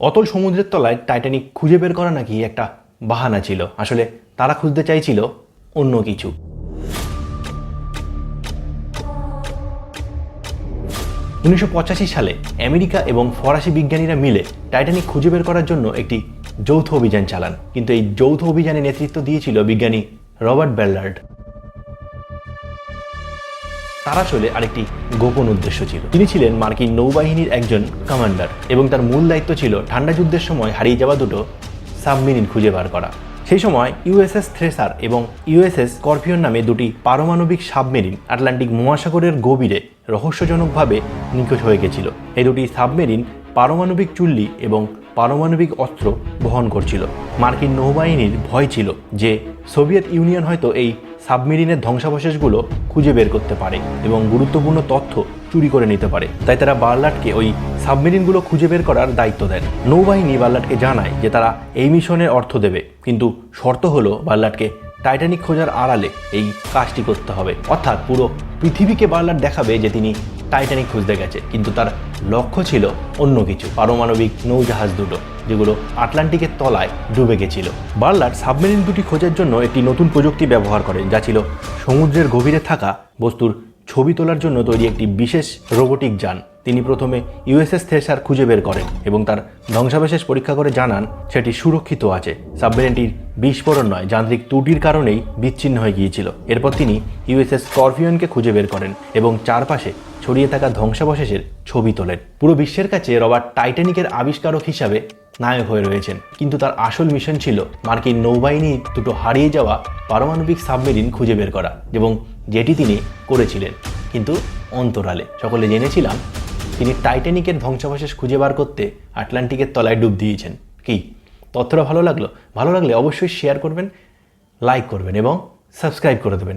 অতল সমুদ্রের তলায় টাইটানিক খুঁজে বের করা নাকি একটা বাহানা ছিল। আসলে তারা খুঁজতে চাইছিল অন্য কিছু। উনিশশো পঁচাশি সালে আমেরিকা এবং ফরাসি বিজ্ঞানীরা মিলে টাইটানিক খুঁজে বের করার জন্য একটি যৌথ অভিযান চালান। কিন্তু এই যৌথ অভিযানে নেতৃত্ব দিয়েছিল বিজ্ঞানী রবার্ট বেল্লার্ড। তার আসলে আরেকটি গোপন উদ্দেশ্য ছিল। তিনি ছিলেন মার্কিন নৌবাহিনীর একজন কমান্ডার এবং তার মূল দায়িত্ব ছিল ঠান্ডা যুদ্ধের সময় হারিয়ে যাওয়া দুটো সাবমেরিন খুঁজে বার করা। সেই সময় ইউএসএস থ্রেসার এবং ইউএসএস স্করপিয়ন নামে দুটি পারমাণবিক সাবমেরিন আটলান্টিক মহাসাগরের গভীরে রহস্যজনকভাবে নিখোঁজ হয়ে গেছিল। এই দুটি সাবমেরিন পারমাণবিক চুল্লি এবং পারমাণবিক অস্ত্র বহন করছিল। মার্কিন নৌবাহিনীর ভয় ছিল যে সোভিয়েত ইউনিয়ন হয়তো এই সাবমেরিনের ধ্বংসাবশেষগুলো খুঁজে বের করতে পারে এবং গুরুত্বপূর্ণ তথ্য চুরি করে নিতে পারে। তাই তারা বার্লাটকে ওই সাবমেরিনগুলো খুঁজে বের করার দায়িত্ব দেন। নৌবাহিনী বার্লাটকে জানায় যে তারা এই মিশনের অর্থ দেবে, কিন্তু শর্ত হলো বার্লাটকে টাইটানিক খোঁজার আড়ালে এই কাজটি করতে হবে। অর্থাৎ পুরো পৃথিবীকে বার্লাট দেখাবে যে তিনি টাইটানিক খুঁজতে গেছে, কিন্তু তার লক্ষ্য ছিল অন্য কিছু, পারমাণবিক নৌজাহাজ দুটো, যেগুলো আটলান্টিকের তলায় ডুবে গেছিল। বার্লার সাবমেরিন দুটি খোঁজার জন্য একটি নতুন প্রযুক্তি ব্যবহার করেন যা ছিল সমুদ্রের গভীরে থাকা বস্তুর ছবি তোলার জন্য তৈরি একটি বিশেষ রোবোটিক যান। তিনি প্রথমে ইউএসএস থেসার খুঁজে বের করেন এবং তার ধ্বংসাবশেষ পরীক্ষা করে জানান সেটি সুরক্ষিত আছে। সাবমেরিনটির বিস্ফোরণ নয়, যান্ত্রিক ত্রুটির কারণেই বিচ্ছিন্ন হয়ে গিয়েছিল। এরপর তিনি ইউএসএস স্করপিয়নকে খুঁজে বের করেন এবং চারপাশে ছড়িয়ে থাকা ধ্বংসাবশেষের ছবি তোলেন। পুরো বিশ্বের কাছে রবার্ট টাইটানিকের আবিষ্কারক হিসাবে নায়ক হয়ে রয়েছেন। কিন্তু তার আসল মিশন ছিল মার্কিন নৌবাহিনী দুটো হারিয়ে যাওয়া পারমাণবিক সাবমেরিন খুঁজে বের করা এবং যেটি তিনি করেছিলেন। কিন্তু অন্তরালে সকলে জেনেছিলাম তিনি টাইটানিকের ধ্বংসাবশেষ খুঁজে বার করতে আটলান্টিকের তলায় ডুব দিয়েছেন। কি? তথ্যটা ভালো লাগল? ভালো লাগলে অবশ্যই শেয়ার করবেন লাইক করবেন এবং সাবস্ক্রাইব করে দেবেন।